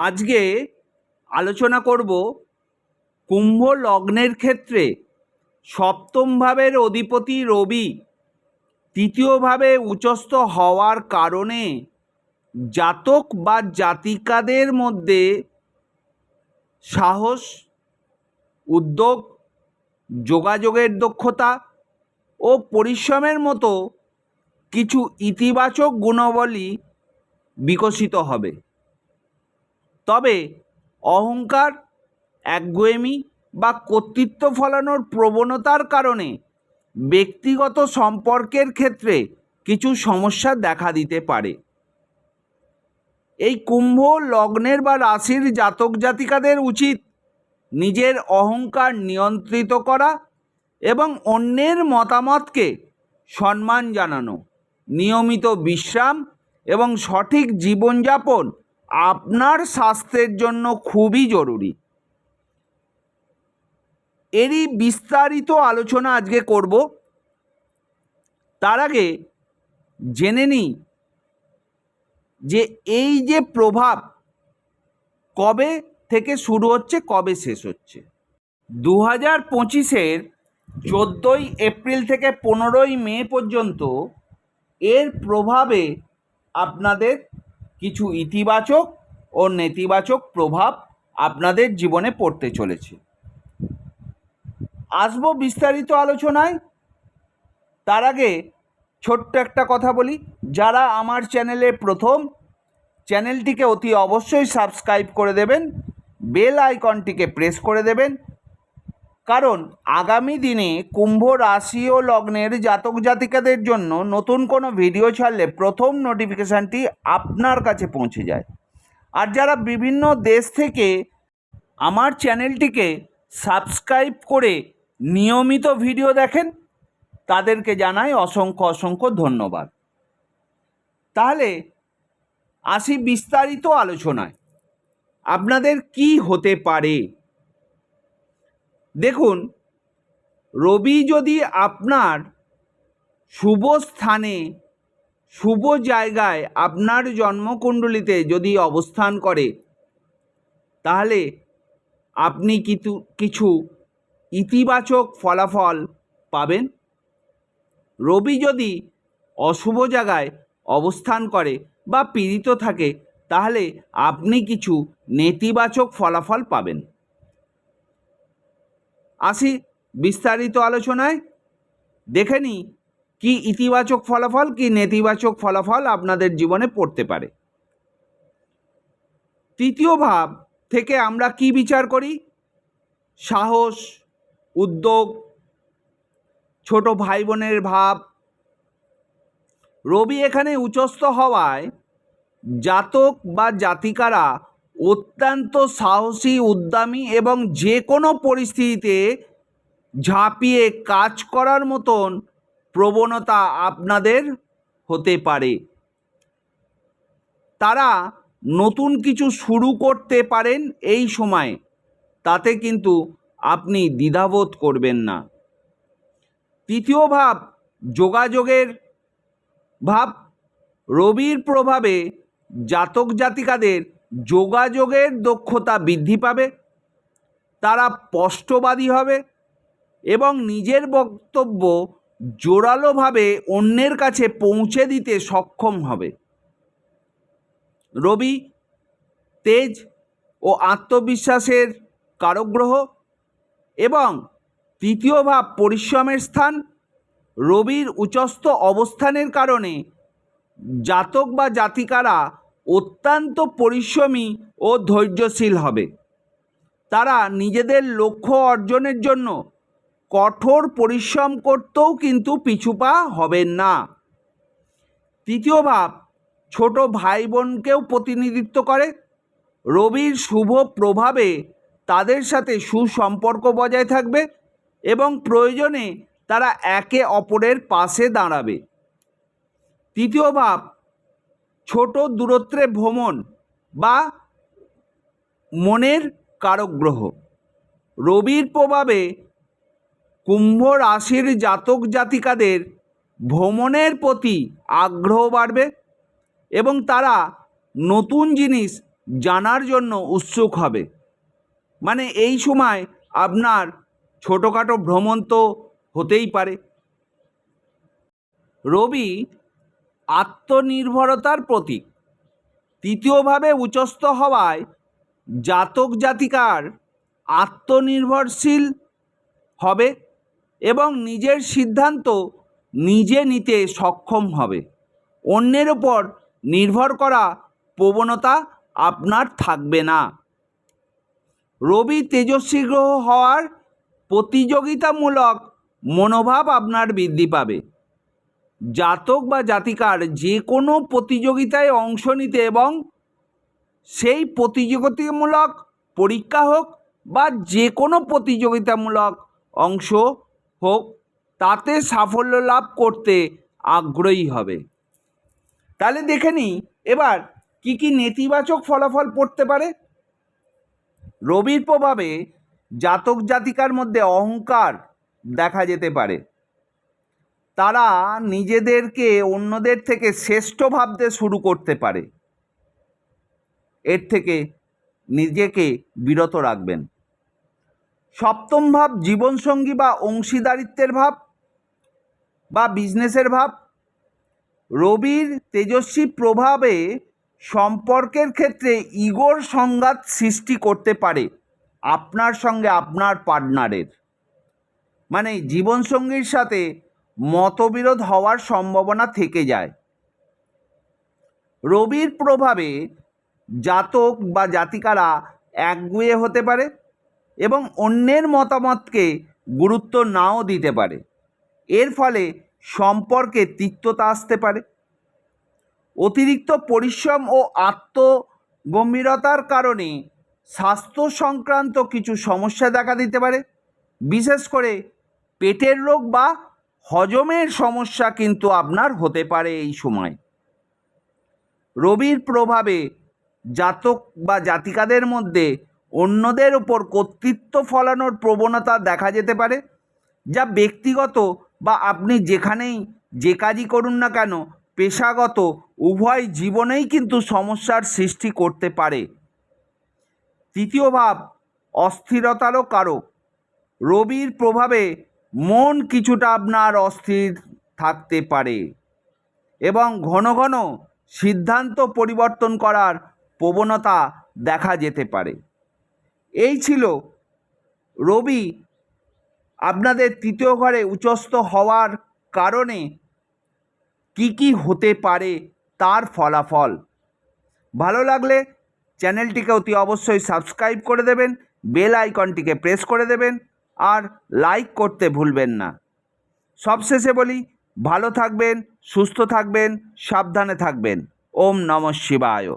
আজকে আলোচনা করব কুম্ভ লগ্নের ক্ষেত্রে সপ্তম ভাবের অধিপতি রবি তৃতীয়ভাবে উচস্থ হওয়ার কারণে জাতক বা জাতিকাদের মধ্যে সাহস, উদ্যোগ, যোগাযোগের দক্ষতা ও পরিশ্রমের মতো কিছু ইতিবাচক গুণাবলী বিকশিত হবে। তবে অহংকার একগুয়েমি বা কর্তৃত্ব ফলানোর প্রবণতার কারণে ব্যক্তিগত সম্পর্কের ক্ষেত্রে কিছু সমস্যা দেখা দিতে পারে। এই কুম্ভ, লগ্নের বা রাশির জাতক জাতিকাদের উচিত নিজের অহংকার নিয়ন্ত্রিত করা এবং অন্যের মতামতকে সম্মান জানানো, নিয়মিত বিশ্রাম এবং সঠিক জীবনযাপন আপনার স্বাস্থ্যের জন্য খুবই জরুরি। এরই বিস্তারিত আলোচনা আজকে করব। তার আগে জেনে নিই যে এই যে প্রভাব কবে থেকে শুরু হচ্ছে, কবে শেষ হচ্ছে? দু হাজার পঁচিশের চোদ্দোই এপ্রিল থেকে পনেরোই মে পর্যন্ত এর প্রভাবে আপনাদের কিছু ইতিবাচক ও নেতিবাচক প্রভাব আপনাদের জীবনে পড়তে চলেছে। আসব বিস্তারিত আলোচনায়। তার আগে ছোট্ট একটা কথা বলি। যারা আমার চ্যানেলে প্রথম, চ্যানেলটিকে অতি অবশ্যই সাবস্ক্রাইব করে দেবেন, বেল আইকনটিকে প্রেস করে দেবেন কারণ আগামী দিনে কুম্ভ রাশি ও লগ্নের জাতক জাতিকাদের জন্য নতুন কোনো ভিডিও ছাড়লে প্রথম নোটিফিকেশানটি আপনার কাছে পৌঁছে যায়। আর যারা বিভিন্ন দেশ থেকে আমার চ্যানেলটিকে সাবস্ক্রাইব করে নিয়মিত ভিডিও দেখেন, তাদেরকে জানাই অসংখ্য অসংখ্য ধন্যবাদ। তাহলে আসি বিস্তারিত আলোচনায়। আপনাদের কি হতে পারে? দেখুন, রবি যদি আপনার শুভ স্থানে, শুভ জায়গায় আপনার জন্মকুণ্ডলিতে যদি অবস্থান করে, তাহলে আপনি কিছু কিছু ইতিবাচক ফলাফল পাবেন। রবি যদি অশুভ জায়গায় অবস্থান করে বা পীড়িত থাকে, তাহলে আপনি কিছু নেতিবাচক ফলাফল পাবেন। আসি বিস্তারিত আলোচনায়। দেখে নিই কি ইতিবাচক ফলাফল, কি নেতিবাচক ফলাফল আপনাদের জীবনে পড়তে পারে। তৃতীয় ভাব থেকে আমরা কি বিচার করি? সাহস, উদ্যোগ, ছোট ভাই বোনের ভাব। রবি এখানে উচস্থ হওয়ায় জাতক বা জাতিকারা অত্যন্ত সাহসী, উদ্যমী এবং যে কোনো পরিস্থিতিতে ঝাঁপিয়ে কাজ করার মতন প্রবণতা আপনাদের হতে পারে। তারা নতুন কিছু শুরু করতে পারেন এই সময়, তাতে কিন্তু আপনি দ্বিধাবোধ করবেন না। তৃতীয় ভাব, যোগাযোগের ভাব। রবির প্রভাবে জাতক জাতিকাদের যোগাযোগের দক্ষতা বৃদ্ধি পাবে, তারা স্পষ্টবাদী হবে এবং নিজের বক্তব্য জোরালোভাবে অন্যের কাছে পৌঁছে দিতে সক্ষম হবে। রবি, তেজ ও আত্মবিশ্বাসের কারগ্রহ এবং তৃতীয় ভাব পরিশ্রমের স্থান, রবির উচস্থ অবস্থানের কারণে জাতক বা জাতিকারা অত্যন্ত পরিশ্রমী ও ধৈর্যশীল হবে। তারা নিজেদের লক্ষ্য অর্জনের জন্য কঠোর পরিশ্রম করতেও কিন্তু পিছুপা হবেন না। তৃতীয় ভাব, ছোট ভাই বোনকেও প্রতিনিধিত্ব করে। রবির শুভ প্রভাবে তাদের সাথে সুসম্পর্ক বজায় থাকবে এবং প্রয়োজনে তারা একে অপরের পাশে দাঁড়াবে। তৃতীয় ভাব ছোট দূরত্বে ভ্রমণ বা মনের কারগ্রহ। রবির প্রভাবে কুম্ভ রাশির জাতক জাতিকাদের ভ্রমণের প্রতি আগ্রহ বাড়বে এবং তারা নতুন জিনিস জানার জন্য উৎসুক হবে। মানে এই সময় আপনার ছোটোখাটো ভ্রমণ তো হতেই পারে। রবি আত্মনির্ভরতার প্রতীক। তৃতীয়ভাবে উচস্থ হওয়ায় জাতক জাতিকার আত্মনির্ভরশীল হবে এবং নিজের সিদ্ধান্ত নিজে নিতে সক্ষম হবে। অন্যের ওপর নির্ভর করা প্রবণতা আপনার থাকবে না। রবি তেজস্বী গ্রহ হওয়ার প্রতিযোগিতামূলক মনোভাব আপনার বৃদ্ধি পাবে। জাতক বা জাতিকার যে কোনো প্রতিযোগিতায় অংশ নিতে এবং সেই প্রতিযোগিতামূলক পরীক্ষা হোক বা যে কোনো প্রতিযোগিতামূলক অংশ হোক, তাতে সাফল্য লাভ করতে আগ্রহী হবে। তাহলে দেখে নিই, এবার কি কি নেতিবাচক ফলাফল পড়তে পারে? রবির প্রভাবে জাতক জাতিকার মধ্যে অহংকার দেখা যেতে পারে। তারা নিজেদেরকে অন্যদের থেকে শ্রেষ্ঠ ভাবতে শুরু করতে পারে। এর থেকে নিজেকে বিরত রাখবেন। সপ্তম ভাব জীবনসঙ্গী বা অংশীদারিত্বের ভাব বা বিজনেসের ভাব। রবির তেজস্বী প্রভাবে সম্পর্কের ক্ষেত্রে ইগোর সংঘাত সৃষ্টি করতে পারে আপনার সঙ্গে আপনার পার্টনারের। মানে জীবনসঙ্গীর সাথে মতবিরোধ হওয়ার সম্ভাবনা থেকে যায়। রবির প্রভাবে জাতক বা জাতিকারা একগুয়ে হতে পারে এবং অন্যের মতামতকে গুরুত্ব নাও দিতে পারে। এর ফলে সম্পর্কে তিক্ততা আসতে পারে। অতিরিক্ত পরিশ্রম ও আত্মগম্ভীরতার কারণে স্বাস্থ্য সংক্রান্ত কিছু সমস্যা দেখা দিতে পারে। বিশেষ করে পেটের রোগ বা হজমের সমস্যা কিন্তু আপনার হতে পারে এই সময়। রবির প্রভাবে জাতক বা জাতিকাদের মধ্যে অন্যদের উপর কর্তৃত্ব ফলানোর প্রবণতা দেখা যেতে পারে, যা ব্যক্তিগত বা আপনি যেখানেই যে কাজই করুন না কেন, পেশাগত উভয় জীবনেই কিন্তু সমস্যার সৃষ্টি করতে পারে। তৃতীয় ভাব, অস্থিরতারও কারক। রবির প্রভাবে মন কিছুটা আপনার অস্থির থাকতে পারে এবং ঘন ঘন সিদ্ধান্ত পরিবর্তন করার প্রবণতা দেখা যেতে পারে। এই ছিল রবি আপনাদের তৃতীয় ঘরে উচ্চস্থ হওয়ার কারণে কি কি হতে পারে তার ফলাফল। ভালো লাগলে চ্যানেলটিকে অতি অবশ্যই সাবস্ক্রাইব করে দেবেন, বেল আইকনটিকে প্রেস করে দেবেন আর লাইক করতে ভুলবেন না। সবশেষে বলি, ভালো থাকবেন, সুস্থ থাকবেন, সাবধানে থাকবেন। ওম নম শিবায়।